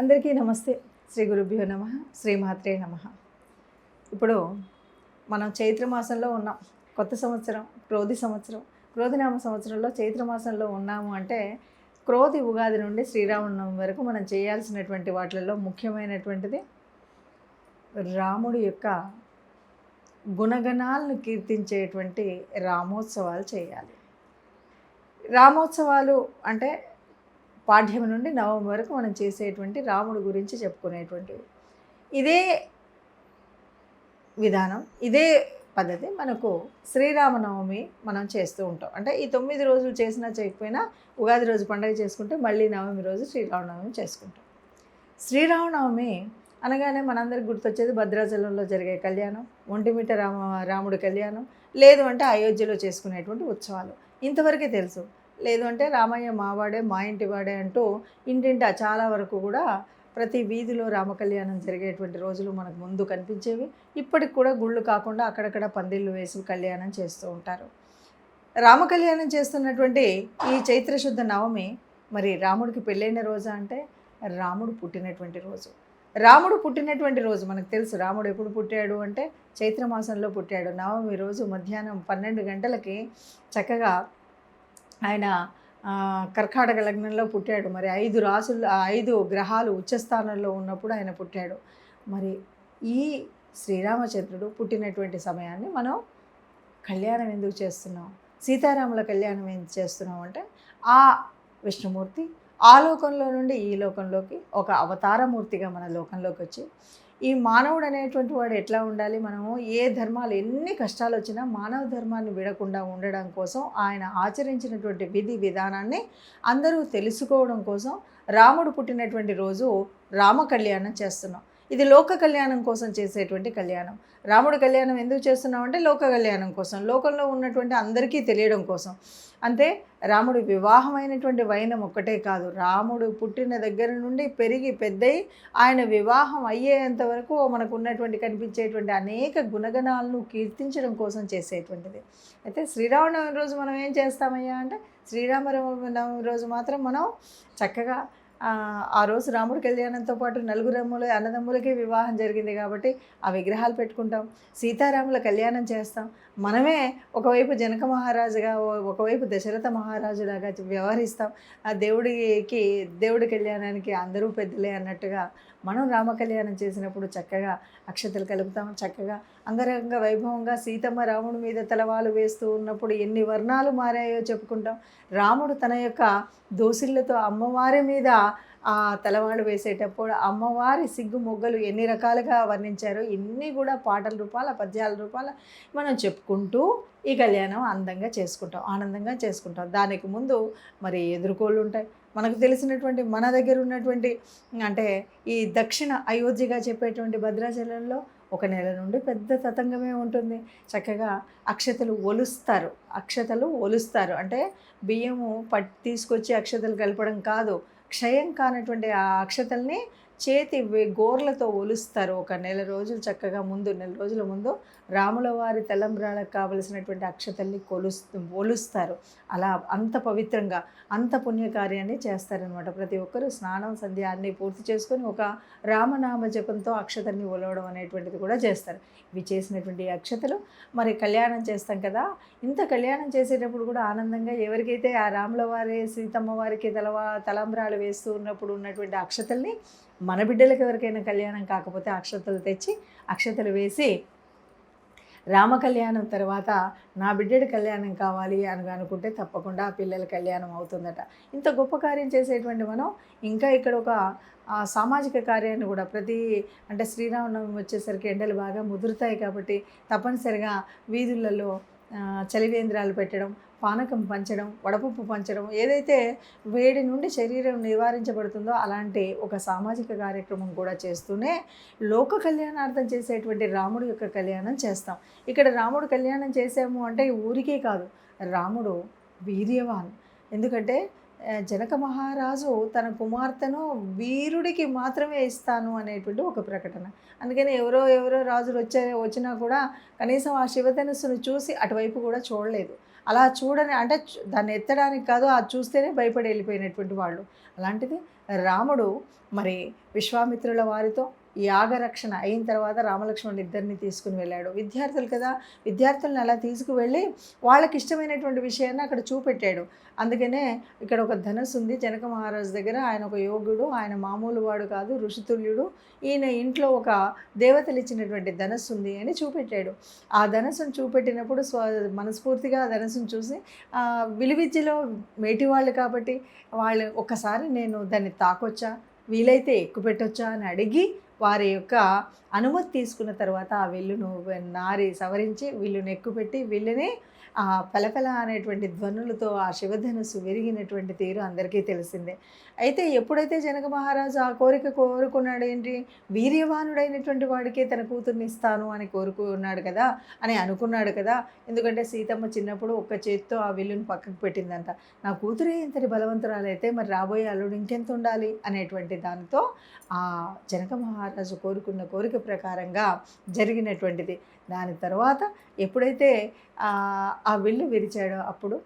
అందరికీ నమస్తే. శ్రీ గురుభ్యో నమ శ్రీమాత్రే నమ. ఇప్పుడు మనం చైత్ర మాసంలో ఉన్నాం. కొత్త సంవత్సరం క్రోధి సంవత్సరం. క్రోధినామ సంవత్సరంలో చైత్ర మాసంలో ఉన్నాము అంటే క్రోధి ఉగాది నుండి శ్రీరామనవమి వరకు మనం చేయాల్సినటువంటి వాటిల్లో ముఖ్యమైనటువంటిది రాముడి యొక్క గుణగణాలను కీర్తించేటువంటి రామోత్సవాలు చేయాలి. రామోత్సవాలు అంటే పాఠ్యం నుండి నవమి వరకు మనం చేసేటువంటి రాముడి గురించి చెప్పుకునేటువంటివి. ఇదే విధానం ఇదే పద్ధతి మనకు శ్రీరామనవమి మనం చేస్తూ ఉంటాం. అంటే ఈ తొమ్మిది రోజులు చేసినా చేయకపోయినా ఉగాది రోజు పండుగ చేసుకుంటే మళ్ళీ నవమి రోజు శ్రీరామనవమి చేసుకుంటాం. శ్రీరామనవమి అనగానే మనందరికి గుర్తొచ్చేది భద్రాచలంలో జరిగే కళ్యాణం ఒంటిమిట రామ రాముడి కళ్యాణం లేదు అంటే అయోధ్యలో చేసుకునేటువంటి ఉత్సవాలు. ఇంతవరకే తెలుసు. లేదు అంటే రామయ్య మావాడే మా ఇంటి వాడే అంటూ ఇంటింటా చాలా వరకు కూడా ప్రతి వీధిలో రామ కళ్యాణం జరిగేటువంటి రోజులు మనకు ముందు కనిపించేవి. ఇప్పటికి కూడా గుళ్ళు కాకుండా అక్కడక్కడ పందిళ్ళు వేసి కళ్యాణం చేస్తూ ఉంటారు. రామ కళ్యాణం చేస్తున్నటువంటి ఈ చైత్రశుద్ధ నవమి మరి రాముడికి పెళ్ళైన రోజా అంటే రాముడు పుట్టినటువంటి రోజు. రాముడు పుట్టినటువంటి రోజు మనకు తెలుసు. రాముడు ఎప్పుడు పుట్టాడు అంటే చైత్రమాసంలో పుట్టాడు. నవమి రోజు మధ్యాహ్నం పన్నెండు గంటలకి చక్కగా ఆయన కర్కాటక లగ్నంలో పుట్టాడు. మరి ఐదు రాసులు ఐదు గ్రహాలు ఉచ్చస్థానంలో ఉన్నప్పుడు ఆయన పుట్టాడు. మరి ఈ శ్రీరామచంద్రుడు పుట్టినటువంటి సమయాన్ని మనం కళ్యాణం ఎందుకు చేస్తున్నాం? సీతారాముల కళ్యాణం ఎందుకు చేస్తున్నాం అంటే ఆ విష్ణుమూర్తి ఆ లోకంలో నుండి ఈ లోకంలోకి ఒక అవతారమూర్తిగా మన లోకంలోకి వచ్చి ఈ మానవుడు అనేటువంటి వాడు ఎట్లా ఉండాలి? మనము ఏ ధర్మాలు ఎన్ని కష్టాలు వచ్చినా మానవ ధర్మాన్ని విడకుండా ఉండడం కోసం ఆయన ఆచరించినటువంటి విధి విధానాన్ని అందరూ తెలుసుకోవడం కోసం రాముడు పుట్టినటువంటి రోజు రామ కళ్యాణం చేస్తున్నాం. ఇది లోక కళ్యాణం కోసం చేసేటువంటి కళ్యాణం. రాముడు కళ్యాణం ఎందుకు చేస్తున్నాం అంటే లోక కళ్యాణం కోసం లోకంలో ఉన్నటువంటి అందరికీ తెలియడం కోసం. అంతే రాముడు వివాహమైనటువంటి వైనం ఒక్కటే కాదు రాముడు పుట్టిన దగ్గర నుండి పెరిగి పెద్దయి ఆయన వివాహం అయ్యేంత వరకు మనకు ఉన్నటువంటి కనిపించేటువంటి అనేక గుణగణాలను కీర్తించడం కోసం చేసేటువంటిది. అయితే శ్రీరామనవమి రోజు మనం ఏం చేస్తామయ్యా అంటే శ్రీరామనవమి రోజు మాత్రం మనం చక్కగా ఆ, రోజు రాముడి కళ్యాణంతో పాటు నలుగురమ్ములు అన్నదమ్ములకి వివాహం జరిగింది కాబట్టి ఆ విగ్రహాలు పెట్టుకుంటాం. సీతారాముల కళ్యాణం చేస్తాం. మనమే ఒకవైపు జనక మహారాజుగా ఒకవైపు దశరథ మహారాజులాగా వ్యవహరిస్తాం. ఆ దేవుడికి దేవుడి కళ్యాణానికి అందరూ పెద్దలే అన్నట్టుగా మనం రామ కళ్యాణం చేసినప్పుడు చక్కగా అక్షతలు కలుపుతాం. చక్కగా అంగరంగ వైభవంగా సీతమ్మ రాముడి మీద తలవాలు వేస్తూ ఉన్నప్పుడు ఎన్ని వర్ణాలు మారాయో చెప్పుకుంటాం. రాముడు తన యొక్క దోసిళ్ళతో అమ్మవారి మీద ఆ తలవాడు వేసేటప్పుడు అమ్మవారి సిగ్గు మొగ్గలు ఎన్ని రకాలుగా వర్ణించారో ఇన్ని కూడా పాటల రూపాల పద్యాల రూపాల మనం చెప్పుకుంటూ ఈ కళ్యాణం అందంగా చేసుకుంటాం ఆనందంగా చేసుకుంటాం. దానికి ముందు మరి ఎదుర్కోళ్ళు ఉంటాయి. మనకు తెలిసినటువంటి మన దగ్గర ఉన్నటువంటి అంటే ఈ దక్షిణ అయోధ్యగా చెప్పేటువంటి భద్రాచలంలో ఒక నెల నుండి పెద్ద తతంగమే ఉంటుంది. చక్కగా అక్షతలు ఒలుస్తారు. అక్షతలు ఒలుస్తారు. అంటే బియ్యము పట్ తీసుకొచ్చి అక్షతలు కలపడం కాదు. క్షయం కానటువంటి ఆ అక్షతల్ని చేతి వే- గోర్లతో ఒలుస్తారు. ఒక నెల రోజులు చక్కగా ముందు నెల రోజుల ముందు రాముల వారి తలంబ్రాలకు కావలసినటువంటి అక్షతల్ని కొలుస్తూ ఒలుస్తారు. అలా అంత పవిత్రంగా అంత పుణ్యకార్యాన్ని చేస్తారనమాట ప్రతి ఒక్కరూ. స్నానం సంధ్య అన్నీ పూర్తి చేసుకొని ఒక రామనామ జపంతో అక్షతల్ని ఒలవడం అనేటువంటిది కూడా చేస్తారు. ఇవి చేసినటువంటి అక్షతలు మరి కళ్యాణం చేస్తాం కదా. ఇంత కళ్యాణం చేసేటప్పుడు కూడా ఆనందంగా ఎవరికైతే ఆ రాముల వారి సీతమ్మ వారికి తలవా తలంబ్రాలు వేస్తూ ఉన్నప్పుడు ఉన్నటువంటి అక్షతల్ని మన బిడ్డలకు ఎవరికైనా కళ్యాణం కాకపోతే అక్షతలు తెచ్చి అక్షతలు వేసి రామ కళ్యాణం తర్వాత నా బిడ్డడి కళ్యాణం కావాలి అని అనుకుంటే తప్పకుండా ఆ పిల్లల కళ్యాణం అవుతుందట. ఇంత గొప్ప కార్యం చేసేటువంటి మనం ఇంకా ఇక్కడ ఒక సామాజిక కార్యాన్ని కూడా ప్రతి అంటే శ్రీరామనవమి వచ్చేసరికి ఎండలు బాగా ముదురుతాయి కాబట్టి తప్పనిసరిగా వీధులలో చలివేంద్రాలు పెట్టడం పానకం పంచడం వడపప్పు పంచడం ఏదైతే వేడి నుండి శరీరం నివారించబడుతుందో అలాంటి ఒక సామాజిక కార్యక్రమం కూడా చేస్తూనే లోక కళ్యాణార్థం చేసేటువంటి రాముడి యొక్క కళ్యాణం చేస్తాం. ఇక్కడ రాముడు కళ్యాణం చేసాము అంటే ఊరికే కాదు రాముడు వీర్యవాన్. ఎందుకంటే జనక మహారాజు తన కుమార్తెను వీరుడికి మాత్రమే ఇస్తాను అనేటువంటి ఒక ప్రకటన. అందుకని ఎవరో ఎవరో రాజులు వచ్చే వచ్చినా కూడా కనీసం ఆ శివధనుస్సును చూసి అటువైపు కూడా చూడలేదు. అలా చూడని అంటే దాన్ని ఎత్తడానికి కాదు అది చూస్తేనే భయపడి వెళ్ళిపోయినటువంటి వాళ్ళు. అలాంటిది రాముడు మరి విశ్వామిత్రుల వారితో యాగరక్షణ అయిన తర్వాత రామలక్ష్మణులు ఇద్దరిని తీసుకుని వెళ్ళాడు. విద్యార్థులు కదా విద్యార్థులను అలా తీసుకువెళ్ళి వాళ్ళకి ఇష్టమైనటువంటి విషయాన్ని అక్కడ చూపెట్టాడు. అందుకనే ఇక్కడ ఒక ధనస్సు ఉంది జనక మహారాజు దగ్గర. ఆయన ఒక యోగుడు ఆయన మామూలు వాడు కాదు ఋషితుల్యుడు. ఈయన ఇంట్లో ఒక దేవతలు ఇచ్చినటువంటి ధనస్సు ఉంది అని చూపెట్టాడు. ఆ ధనస్సును చూపెట్టినప్పుడు స్వ మనస్ఫూర్తిగా ఆ ధనస్సును చూసి ఆ, విలువిద్యలో మేటివాళ్ళు కాబట్టి వాళ్ళు ఒక్కసారి నేను దాన్ని తాకొచ్చా వీలైతే ఎక్కువ పెట్టొచ్చా అని అడిగి వారి యొక్క అనుమతి తీసుకున్న తర్వాత ఆ విల్లును నారి సవరించి విల్లును ఎక్కుపెట్టి విల్లుని ఆ పలపల అనేటువంటి ధ్వనులతో ఆ శివధనుస్సు విరిగినటువంటి తీరు అందరికీ తెలిసిందే. అయితే ఎప్పుడైతే జనక మహారాజు ఆ కోరిక కోరుకున్నాడు ఏంటి? వీర్యవానుడైనటువంటి వాడికే తన కూతుర్ని ఇస్తాను అని కోరుకున్నాడు కదా అని అనుకున్నాడు కదా. ఎందుకంటే సీతమ్మ చిన్నప్పుడు ఒక్క చేతితో ఆ విల్లును పక్కకు పెట్టిందంట. నా కూతురే ఇంతటి బలవంతురాలైతే మరి రాబోయే అల్లుడు ఇంకెంత ఉండాలి? అనేటువంటి దానితో ఆ జనక మహారాజు కోరుకున్న కోరిక ప్రకారంగా జరిగినటువంటిది. దాని తర్వాత ఎప్పుడైతే ఆ, విల్లు విరిచాడో అప్పుడు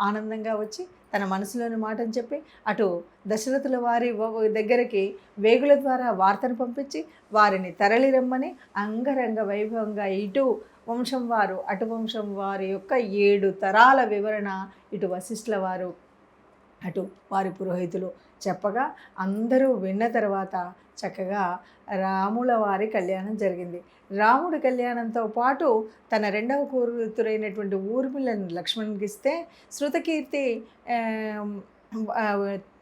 ఆనందంగా వచ్చి తన మనసులోని మాటని చెప్పి అటు దశరథుల వారి దగ్గరికి వేగుల ద్వారా వార్తను పంపించి వారిని తరలి రమ్మని అంగరంగ వైభవంగా ఇటు వంశం వారు అటు వంశం వారి యొక్క ఏడు తరాల వివరణ ఇటు వశిష్ఠుల వారు అటు వారి పురోహితులు చెప్పగా అందరూ విన్న తర్వాత చక్కగా రాముల వారి కళ్యాణం జరిగింది. రాముడి కళ్యాణంతో పాటు తన రెండవ కూతురైనటువంటి ఊర్మిళను లక్ష్మణ్కి ఇస్తే శృతకీర్తి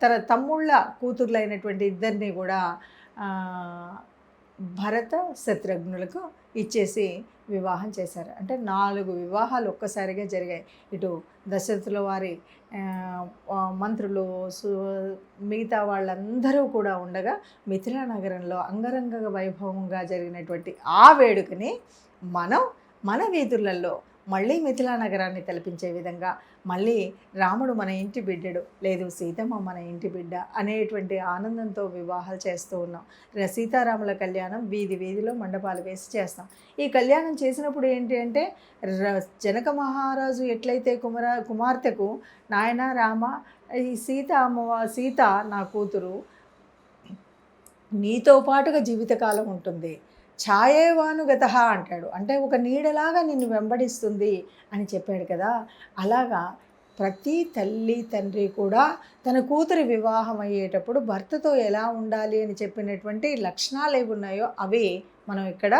తన తమ్ముళ్ళ కూతుర్లైనటువంటి ఇద్దరిని కూడా భరత శత్రుఘ్నులకు ఇచ్చేసి వివాహం చేశారు. అంటే నాలుగు వివాహాలు ఒక్కసారిగా జరిగాయి. ఇటు దశరథుల వారి మంత్రులు సు మిగతా వాళ్ళందరూ కూడా ఉండగా మిథిలా నగరంలో అంగరంగ వైభవంగా జరిగినటువంటి ఆ వేడుకని మనం మన వీధులలో మళ్ళీ మిథిలా నగరాన్ని తలపించే విధంగా మళ్ళీ రాముడు మన ఇంటి బిడ్డడు లేదు సీతమ్మ మన ఇంటి బిడ్డ అనేటువంటి ఆనందంతో వివాహాలు చేస్తూ ఉన్నాం. సీతారాముల కళ్యాణం వీధి వీధిలో మండపాలు వేసి చేస్తాం. ఈ కళ్యాణం చేసినప్పుడు ఏంటి అంటే ర- జనక మహారాజు ఎట్లయితే కుమార కుమార్తెకు నాయన రామ ఈ సీత అమ్మ సీత నా కూతురు నీతో పాటుగా జీవితకాలం ఉంటుంది. ఛాయేవాను గత అంటాడు. అంటే ఒక నీడలాగా నిన్ను వెంబడిస్తుంది అని చెప్పాడు కదా. అలాగా ప్రతి తల్లి తండ్రి కూడా తన కూతురి వివాహం అయ్యేటప్పుడు భర్తతో ఎలా ఉండాలి అని చెప్పినటువంటి లక్షణాలు ఏవి ఉన్నాయో అవి మనం ఇక్కడ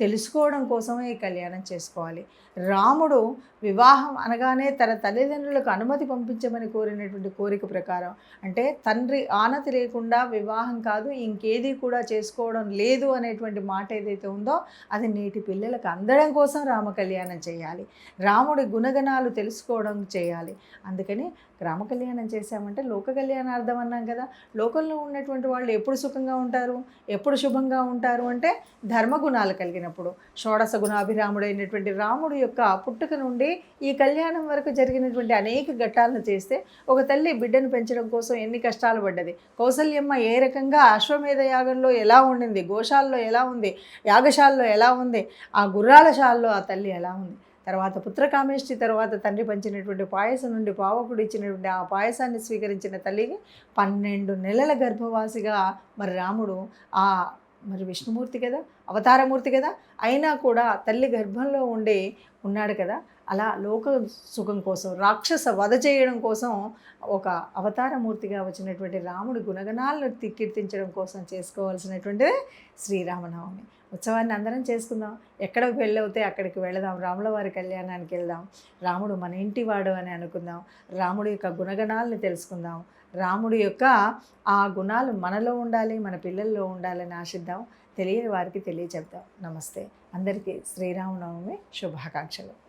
తెలుసుకోవడం కోసమే ఈ కళ్యాణం చేసుకోవాలి. రాముడు వివాహం అనగానే తన తల్లిదండ్రులకు అనుమతి పంపించమని కోరినటువంటి కోరిక ప్రకారం అంటే తండ్రి ఆనతి లేకుండా వివాహం కాదు ఇంకేది కూడా చేసుకోవడం లేదు అనేటువంటి మాట ఏదైతే ఉందో అది నేటి పిల్లలకు అందడం కోసం రామ కళ్యాణం చేయాలి. రాముడి గుణగణాలు తెలుసుకోవడం చేయాలి. అందుకని రామ కళ్యాణం చేశామంటే లోక కళ్యాణార్థం అన్నాం కదా. లోకంలో ఉన్నటువంటి వాళ్ళు ఎప్పుడు సుఖంగా ఉంటారు? ఎప్పుడు శుభంగా ఉంటారు? అంటే ధర్మగుణాలు జరిగినప్పుడు షోడశ గుణాభిరాముడైనటువంటి రాముడు యొక్క పుట్టుక నుండి ఈ కళ్యాణం వరకు జరిగినటువంటి అనేక ఘట్టాలను చేస్తే ఒక తల్లి బిడ్డను పెంచడం కోసం ఎన్ని కష్టాలు పడ్డది. కౌసల్యమ్మ ఏ రకంగా అశ్వమేధ యాగంలో ఎలా ఉండింది? గోశాల్లో ఎలా ఉంది? యాగశాలలో ఎలా ఉంది? ఆ గుర్రాలశాలలో ఆ తల్లి ఎలా ఉంది? తర్వాత పుత్రకామేష్టి తర్వాత తండ్రి పంచినటువంటి పాయసం నుండి పావకుడు ఇచ్చినటువంటి ఆ పాయసాన్ని స్వీకరించిన తల్లికి పన్నెండు నెలల గర్భవాసిగా మరి రాముడు ఆ మరి విష్ణుమూర్తి కదా అవతారమూర్తి కదా అయినా కూడా తల్లి గర్భంలో ఉండే ఉన్నాడు కదా అలా లోక సుఖం కోసం రాక్షస వధ చేయడం కోసం ఒక అవతారమూర్తిగా వచ్చినటువంటి రాముడి గుణగణాలను కీర్తించడం కోసం చేసుకోవాల్సినటువంటి శ్రీరామనవమి. ఉత్సవాన్ని అందరం చేసుకుందాం. ఎక్కడ వెళ్ళవుతే అక్కడికి వెళదాం. రాముల వారి కళ్యాణానికి వెళ్దాం. రాముడు మన ఇంటివాడు అని అనుకుందాం. రాముడి యొక్క గుణగణాలను తెలుసుకుందాం. రాముడి యొక్క ఆ గుణాలు మనలో ఉండాలి మన పిల్లల్లో ఉండాలని ఆశిద్దాం. తెలియని వారికి తెలియచెప్దాం నమస్తే. అందరికీ శ్రీరామనవమి శుభాకాంక్షలు.